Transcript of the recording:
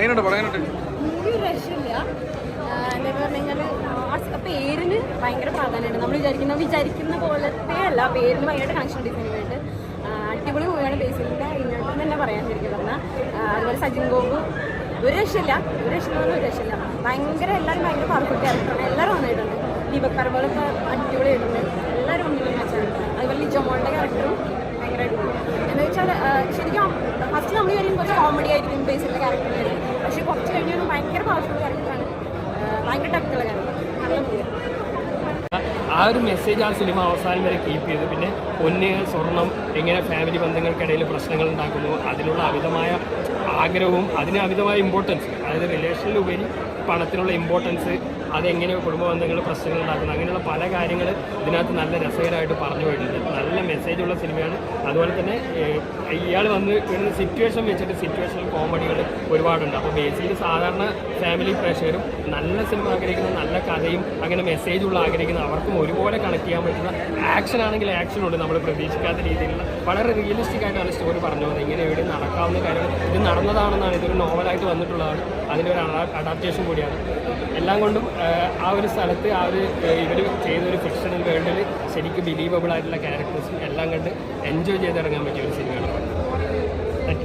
അതിനുണ്ട് പടം പറഞ്ഞാൽ പേരിന് ഭയങ്കര പ്രാധാന്യമുണ്ട്. നമ്മൾ വിചാരിക്കുന്ന വിചാരിക്കുന്ന പോലത്തെ അല്ല പേരിന് ഭയങ്കര കണക്ഷൻ ഉണ്ട് സിനിമയായിട്ട് അടിപൊളി മൂവിയാണ് ബേസിലിന്റെ ഇങ്ങോട്ട് തന്നെ പറയാൻ ശരിക്കും പറഞ്ഞാൽ അതുപോലെ സജിൻ ഗോപു. ഒരു രക്ഷയില്ല. ഒരു രക്ഷയില്ല ഒരു രക്ഷയില്ല. ഭയങ്കര എല്ലാവരും ഭയങ്കര പെർഫെക്റ്റ് എല്ലാവരും വന്നിട്ടുണ്ട്. ദീപക് പറമ്പോലൊക്കെ അടിപൊളിയായിട്ടുണ്ട് എല്ലാവരും വന്നിട്ടുണ്ട്. അതുപോലെ ലിജോമോളുടെ ക്യാരക്ടറും ഭയങ്കര അടിപൊളി. എന്ന് വെച്ചാൽ ശരിക്കും ഫസ്റ്റ് നമ്മൾ കുറച്ച് കോമഡി ആയിരിക്കും ബേസിലിന്റെ ക്യാരക്ടർ ഭയങ്കര ടക്കുള്ള ക്യാരക്ടർ നല്ല മൂവിയാണ് ആ ഒരു മെസ്സേജ് ആ സിനിമ അവസാനം വരെ കീപ്പ് ചെയ്തു പിന്നെ പൊന്ന് സ്വർണം എങ്ങനെ ഫാമിലി ബന്ധങ്ങൾക്കിടയിൽ പ്രശ്നങ്ങൾ ഉണ്ടാക്കുന്നു അതിനുള്ള അമിതമായ ആഗ്രഹവും അതിന് അമിതമായ ഇമ്പോർട്ടൻസ് അതായത് റിലേഷനിലുപരി പണത്തിനുള്ള ഇമ്പോർട്ടൻസ് അതെങ്ങനെ കുടുംബ ബന്ധങ്ങൾ പ്രശ്നങ്ങൾ ഉണ്ടാക്കുന്നു അങ്ങനെയുള്ള പല കാര്യങ്ങൾ ഇതിനകത്ത് നല്ല രസകരമായിട്ട് പറഞ്ഞു പോയിട്ടുണ്ട്. നല്ല മെസ്സേജുള്ള സിനിമയാണ് അതുപോലെ തന്നെ ഇയാൾ വന്ന് വരുന്ന സിറ്റുവേഷൻ വെച്ചിട്ട് സിറ്റുവേഷണൽ കോമഡികൾ ഒരുപാടുണ്ട്. അപ്പോൾ ബേസിക്കലി സാധാരണ ഫാമിലി പ്രേക്ഷകരും നല്ല സിനിമ ആഗ്രഹിക്കുന്ന നല്ല കഥയും അങ്ങനെ മെസ്സേജുള്ള ആഗ്രഹിക്കുന്ന അവർക്കും ഒരുപോലെ കണക്ട് ചെയ്യാൻ പറ്റുന്ന ആക്ഷൻ ആണെങ്കിൽ ആക്ഷൻ ഉണ്ട് നമ്മൾ പ്രതീക്ഷിക്കാത്ത രീതിയിലുള്ള. വളരെ റിയലിസ്റ്റിക് ആയിട്ടാണ് സ്റ്റോറി പറഞ്ഞു പോകുന്നത് ഇങ്ങനെ എവിടെ നടക്കാവുന്ന കാര്യങ്ങൾ ഇത് നടന്നതാണെന്നാണ് ഇതൊരു നോവലായിട്ട് വന്നിട്ടുള്ളതാണ്. അതിന്റെ ഒരു അഡാപ്റ്റേഷൻ കൂടിയാണ്. എല്ലാം കൊണ്ടും ആ ഒരു സ്ഥലത്ത് ആ ഒരു ഇവർ ചെയ്ത ഒരു ഫിക്ഷണൽ വേൾഡിൽ ശരിക്കും ബിലീവബിൾ ആയിട്ടുള്ള ക്യാരക്ടേഴ്സും എല്ലാം കണ്ട് എൻജോയ് ചെയ്തിറങ്ങാൻ പറ്റിയ ഒരു സിനിമയാണ്